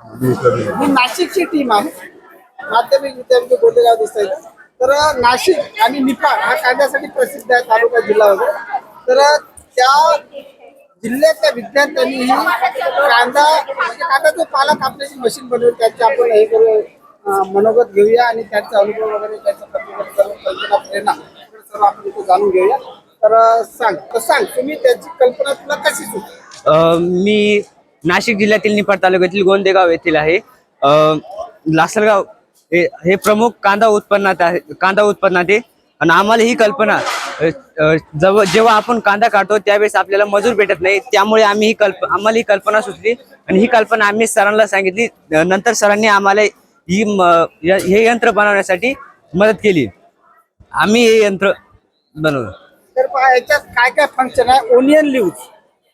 ही. नाशिकची टीम आहे. माध्यमिक विद्यार्थी गोंदेगाव दिसत आहेत तर नाशिक आणि निफाड हा कांद्यासाठी प्रसिद्ध आहे तालुका जिल्हा वगैरे. तर त्या जिल्ह्यातल्या विद्यार्थ्यांनी ही कांदा म्हणजे कांद्याचा पाला कापण्याची मशीन बनवली त्याची आपण हे करू मनोगत घेऊया आणि त्यांचा अनुभव वगैरे त्याचं कल्पना प्रेरणा सर्व आपण इथे जाणून घेऊया. तर सांग तर सांग तुम्ही त्याची कल्पना तुला कशी सुचली? मी नाशिक जिल्ह्यातील निफाड तालुक्यातील गोंदेगाव येथील आहे. लासलगाव हे प्रमुख कांदा उत्पन्नात आहे कांदा उत्पन्नात आहे. आणि आम्हाला ही कल्पना अ, जेव्हा आपण कांदा काढतो त्यावेळेस आपल्याला मजूर भेटत नाही. त्यामुळे आम्ही ही कल्प आम्हाला ही कल्पना सुचली. आणि ही कल्पना आम्ही सरांना सांगितली. नंतर सरांनी आम्हाला ही हे यंत्र बनवण्यासाठी मदत केली. आम्ही हे यंत्र बनवलं. तर याच्यात काय काय फंक्शन आहे? ओनियन लिव्ह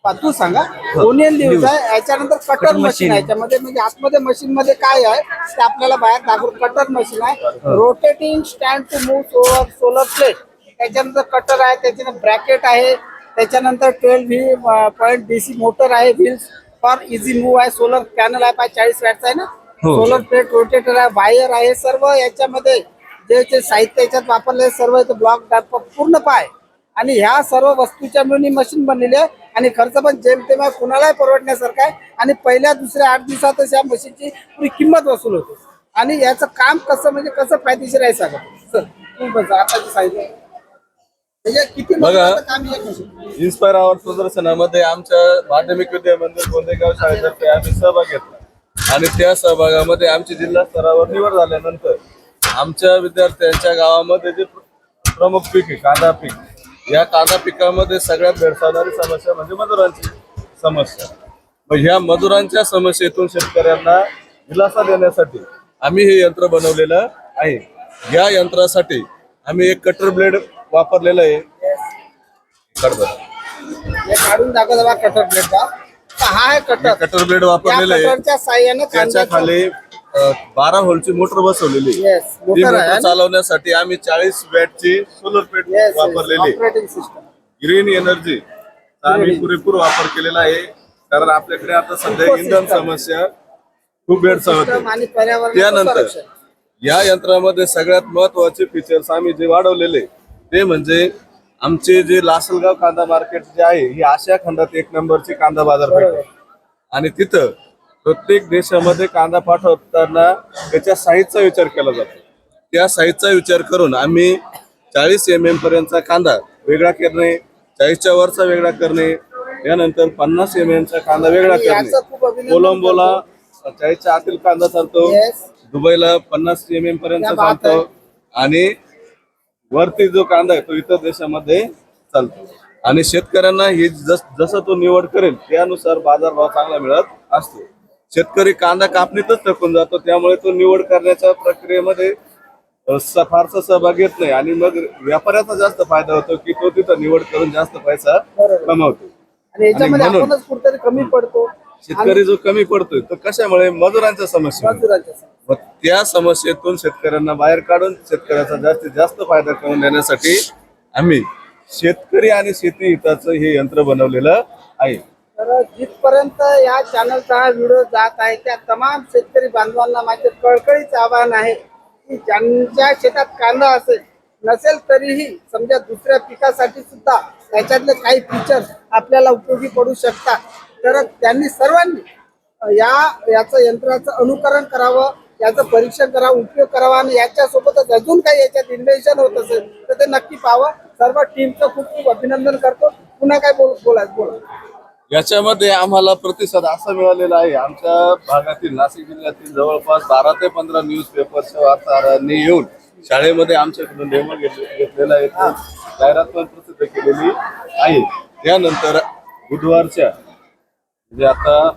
तू सांगा. ओनियन लिव्ज आहे याच्यानंतर कटर मशीन. आहे. याच्यामध्ये म्हणजे आतमध्ये मशीन मध्ये काय आहे ते आपल्याला बाहेर दाखवून कटर मशीन आहे. Rotating stand to move solar solar plate त्याच्यानंतर कटर आहे त्याच्यानंतर ब्रॅकेट आहे. त्याच्यानंतर twelve V point DC motor आहे व्हील्स फॉर इझी मूव आहे. सोलर पॅनल आहे पाय चाळीस वॅटचा आहे ना? हो. सोलर प्लेट रोटेटर आहे वायर आहे सर्व याच्यामध्ये जे जे साहित्य याच्यात वापरले सर्व ब्लॉक पूर्ण पाय. आणि ह्या सर्व वस्तूच्या मिळून मशीन बनलेली आहे. आणि खर्च पण जेमतेम आहे कुणालाही परवडण्यासारखा आहे. आणि पहिल्या दुसऱ्या आठ दिवसातच या मशीनची पुरी किंमत वसूल होते. आणि याचं काम कसं म्हणजे कसं फायदेशीर आहे सांगा? सर तुम्ही बस आता सांगितलं किती बघा. इन्स्पायर आवर प्रदर्शनामध्ये आमच्या माध्यमिक विद्या मंदिर गोंदेगाव शाळेतर्फे आम्ही सहभाग घेतला. आणि त्या सहभागामध्ये आमची जिल्हा स्तरावर निवड झाल्यानंतर आमच्या विद्यार्थ्यांच्या गावामध्ये जे प्र- प्रमुख पीक आहे कांदा पीक या कांदा पिकामध्ये सगळ्यात भेडसावणारी समस्या म्हणजे मजुरांची समस्या. मग ह्या मजुरांच्या समस्येतून शेतकऱ्यांना दिलासा देण्यासाठी आम्ही हे यंत्र बनवलेलं आहे. या यंत्रासाठी आम्ही एक कटर ब्लेड वापरलेलं आहे. हे काढून दाखवा कटर प्लेटचा हा आहे कटर. कटर ब्लेड वापरलेलं आहे. त्याच्याखाली अ, बारा होलची मोटर बसवलेली आहे. ती मोटर? चालवण्यासाठी आम्ही चाळीस वॅटची सोलर प्लेट वापरलेली आहे. ऑपरेटिंग सिस्टम ग्रीन एनर्जी आम्ही. पुरेपूर वापर केलेला आहे कारण आपल्याकडे आता सध्या. इंधन समस्या खूप भेडसावत सिस्टम आहे आणि पर्यावरण त्यानंतर या यंत्रामध्ये सगळ्यात महत्त्वाचे फीचर्स आम्ही जे वाढवलेले ते म्हणजे आमचे जे लासलगाव कांदा मार्केट जे आहे ही आशिया खंडात एक नंबरची कांदा बाजारपेठ आहे आणि तिथं प्रत्येक देशामध्ये कांदा पाठवताना त्याच्या साईजचा विचार केला जातो. त्या साईजचा विचार करून आम्ही चाळीस एम एम पर्यंतचा कांदा वेगळा करणे चाळीसच्या वरचा वेगळा करणे यानंतर पन्नास एम एमचा कांदा वेगळा करणे. कोलंबोला चाळीसच्या आतील कांदा चालतो. दुबईला पन्नास एम एम पर्यंत चालतो. आणि वरती जो कांदा आहे तो इतर देशामध्ये चालतो. आणि शेतकऱ्यांना ही जस जसं तो निवड करेल त्यानुसार बाजारभाव चांगला मिळत असतो. शेतकरी कांदा कापणीतच थकून जातो त्यामुळे तो निवड करण्याच्या प्रक्रियेमध्ये फारसा सहभाग घेत नाही. आणि मग व्यापाऱ्याचा जास्त फायदा होतो की तो तिथं निवड करून जास्त पैसा. कमावतो. आणि कमी पडतो. शेतकरी जो कमी पडतोय तो कशामुळे? मजुरांच्या समस्या. मग त्या समस्येतून शेतकऱ्यांना बाहेर काढून शेतकऱ्याचा जास्तीत जास्त फायदा करून देण्यासाठी आम्ही शेतकरी आणि शेती हिताचं हे यंत्र बनवलेलं आहे. तर जिथपर्यंत या चॅनलचा हा व्हिडिओ जात आहे त्या तमाम शेतकरी बांधवांना माझे कळकळीच आवाहन आहे की ज्यांच्या शेतात कांदा असेल नसेल तरीही समजा दुसऱ्या पिकासाठी सुद्धा त्याच्यातले काही फीचर्स आपल्याला उपयोगी पडू शकतात. तर त्यांनी सर्वांनी या याचं यंत्राचं अनुकरण करावं याचं परीक्षण करावं उपयोग करावा आणि याच्यासोबतच अजून काही याच्यात इन्व्हेशन होत असेल तर ते नक्की पाहावं. सर्व टीमचं खूप खूप अभिनंदन करतो. पुन्हा काय बोल बोलायचं बोला. याच्यामध्ये आम्हाला प्रतिसाद असा मिळालेला आहे. आमच्या भागातील नाशिक जिल्ह्यातील जवळपास बारा ते पंधरा न्यूज पेपरच्या वार्ताहरांनी येऊन शाळेमध्ये आमच्याकडून डेमो घेतलेला आहे. जाहिरात पण प्रसिद्ध केलेली आहे. त्यानंतर बुधवारच्या म्हणजे आता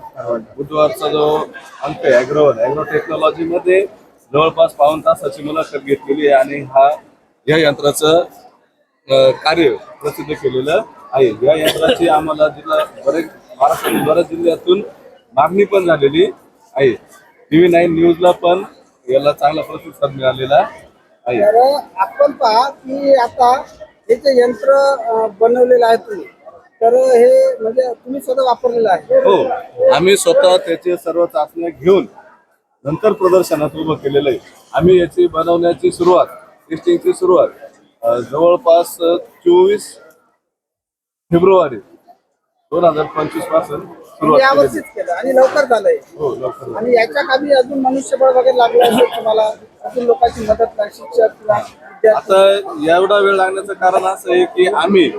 बुधवारचा जो अंक आहे अॅग्रोवर अॅग्रो टेक्नॉलॉजीमध्ये जवळपास पाऊन तासाची मुलाखत घेतलेली आहे आणि हा या यंत्राचं कार्य प्रसिद्ध केलेलं आहे. या यंत्राची आम्हाला जिल्हा बरेच महाराष्ट्रातील बऱ्याच जिल्ह्यातून मागणी पण झालेली आहे. टीव्ही नाईन न्यूजला पण याला चांगला प्रतिसाद मिळालेला आहे. तर आपण पहा की आता हे जे यंत्र अं, बनवलेलं आहे तुम्ही तर हे म्हणजे तुम्ही स्वतः वापरलेलं आहे. हो आम्ही स्वतः त्याचे सर्व चाचण्या घेऊन नंतर प्रदर्शनात उभं केलेलं आहे. आम्ही याची बनवण्याची सुरुवात टेस्टिंगची सुरुवात अ, जवळपास चोवीस फेब्रुवारी. दोन हजार पंचवीसपासून सुरुवात केलेली. यावर्षीच केलं आणि लवकर झालंय. हो लवकर आणि याच्या खाली अजून मनुष्यबळ वगैरे लागलं असेल तुम्हाला? अजून लोकांची मदत नाही शिक्षक किंवा विद्यार्थी? आता एवढा वेळ लागण्याचं कारण असं आहे की आम्ही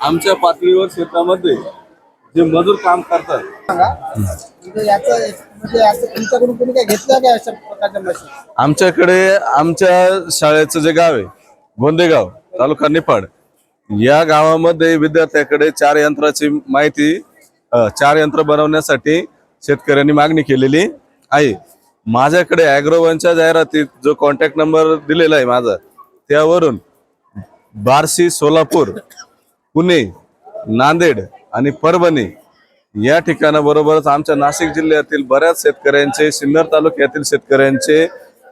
आमच्या पातळीवर शेतामध्ये जे मजूर काम करतात. सांगा. म्हणजे याचं म्हणजे याचं तुमच्याकडून कोणी काय घेतलं काय अशा प्रकारच्या मशीन आमच्याकडे आमच्या शाळेचं जे गाव आहे गोंदेगाव तालुका निफाड या गावामध्ये विद्यार्थ्याकडे चार यंत्राची माहिती चार यंत्र बनवण्यासाठी शेतकऱ्यांनी मागणी केलेली आहे. माझ्याकडे अॅग्रोवनच्या जाहिरातीत जो कॉन्टॅक्ट नंबर दिलेला आहे माझा त्यावरून बार्शी सोलापूर पुणे नांदेड आणि परभणी या ठिकाणाबरोबरच आमच्या नाशिक जिल्ह्यातील बऱ्याच शेतकऱ्यांचे सिन्नर तालुक्यातील शेतकऱ्यांचे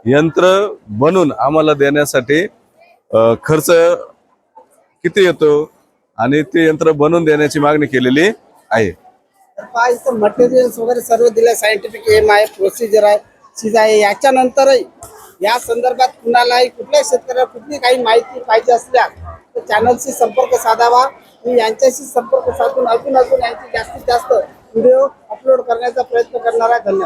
यंत्र बनून आम्हाला देण्यासाठी खर्च किती येतो? आणि ते यंत्र बनवून देण्याची मागणी केलेली आहे. तर मटेरियल्स वगैरे सर्व दिलं सायंटिफिक एम आहे प्रोसिजर आहे चीज आहे. याच्यानंतरही या संदर्भात कुणालाही कुठल्याही शेतकऱ्याला कुठली काही माहिती पाहिजे असल्यास तर चॅनलशी संपर्क साधावा. मी यांच्याशी संपर्क साधून अजून अजून यांची जास्तीत जास्त व्हिडिओ अपलोड करण्याचा प्रयत्न करणार आहे. धन्यवाद.